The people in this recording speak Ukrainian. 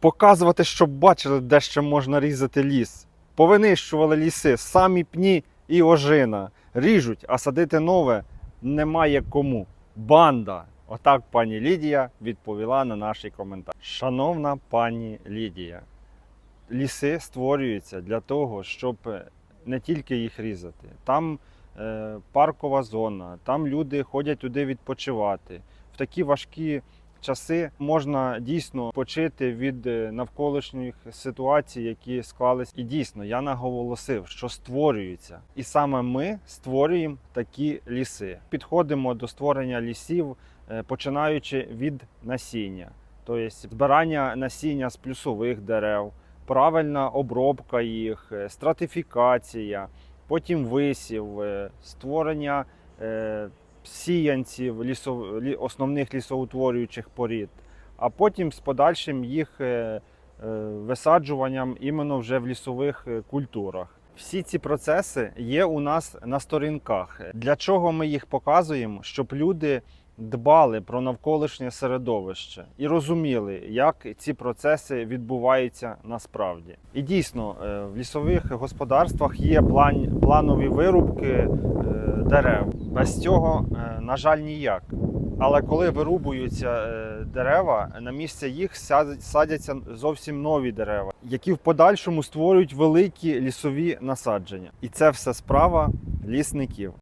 показувати, щоб бачили, де ще можна різати ліс. Повинищували ліси, самі пні і ожина. Ріжуть, а садити нове немає кому. Банда. Отак пані Лідія відповіла на наш коментар. Шановна пані Лідія, ліси створюються для того, щоб не тільки їх різати. Там е, паркова зона, там люди ходять туди відпочивати. В такі важкі часи можна дійсно почити від е, навколишніх ситуацій, які склались. І дійсно я наголосив, що створюються. І саме ми створюємо такі ліси. Підходимо до створення лісів, е, починаючи від насіння, тобто збирання насіння з плюсових дерев, правильна обробка їх, е, стратифікація, потім висів, створення сіянців лісов... основних лісоутворюючих порід, а потім з подальшим їх е, е, висаджуванням іменно вже в лісових е, культурах. Всі ці процеси є у нас на сторінках. Для чого ми їх показуємо? Щоб люди дбали про навколишнє середовище і розуміли, як ці процеси відбуваються насправді. І дійсно, е, в лісових господарствах є план, планові вирубки е, дерев. Без цього, е, на жаль, ніяк. Але коли вирубуються е, дерева, на місце їх садяться зовсім нові дерева, які в подальшому створюють великі лісові насадження. І це все справа лісників.